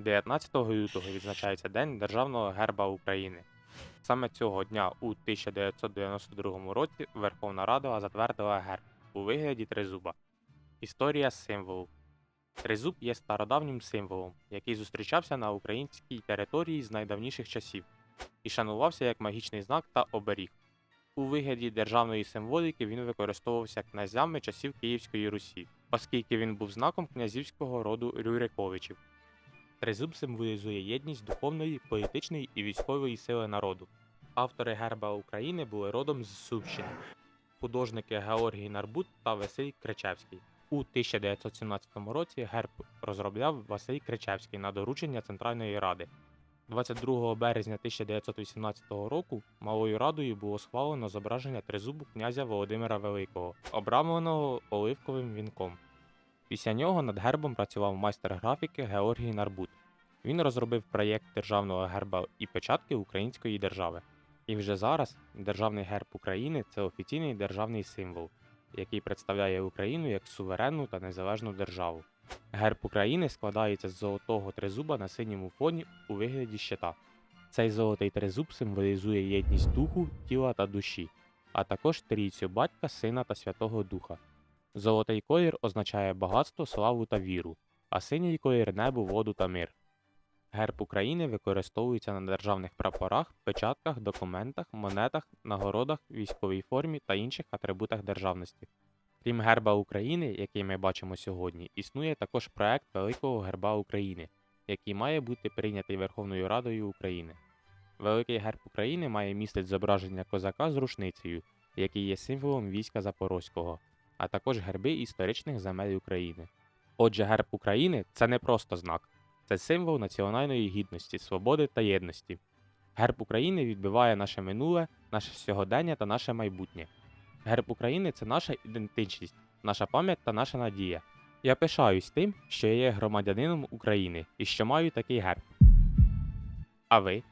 19 лютого відзначається День Державного герба України. Саме цього дня у 1992 році Верховна Рада затвердила герб у вигляді тризуба. Історія символу. Тризуб є стародавнім символом, який зустрічався на українській території з найдавніших часів і шанувався як магічний знак та оберіг. У вигляді державної символіки він використовувався князями часів Київської Русі, оскільки він був знаком князівського роду Рюриковичів. Тризуб символізує єдність духовної, політичної і військової сили народу. Автори герба України були родом з Сумщини, художники Георгій Нарбут та Василь Кричевський. У 1917 році герб розробляв Василь Кричевський на доручення Центральної Ради. 22 березня 1918 року Малою Радою було схвалено зображення тризубу князя Володимира Великого, обрамленого оливковим вінком. Після нього над гербом працював майстер графіки Георгій Нарбут. Він розробив проєкт державного герба і печатки Української держави. І вже зараз державний герб України це офіційний державний символ, який представляє Україну як суверенну та незалежну державу. Герб України складається з золотого тризуба на синьому фоні у вигляді щита. Цей золотий тризуб символізує єдність духу, тіла та душі, а також трійцю батька, сина та святого духа. Золотий колір означає багатство, славу та віру, а синій колір небо, воду та мир. Герб України використовується на державних прапорах, печатках, документах, монетах, нагородах, військовій формі та інших атрибутах державності. Крім герба України, який ми бачимо сьогодні, існує також проект Великого герба України, який має бути прийнятий Верховною Радою України. Великий герб України має містить зображення козака з рушницею, який є символом війська Запорозького, а також герби історичних земель України. Отже, герб України це не просто знак, це символ національної гідності, свободи та єдності. Герб України відбиває наше минуле, наше сьогодення та наше майбутнє. Герб України це наша ідентичність, наша пам'ять та наша надія. Я пишаюсь тим, що я є громадянином України і що маю такий герб. А ви?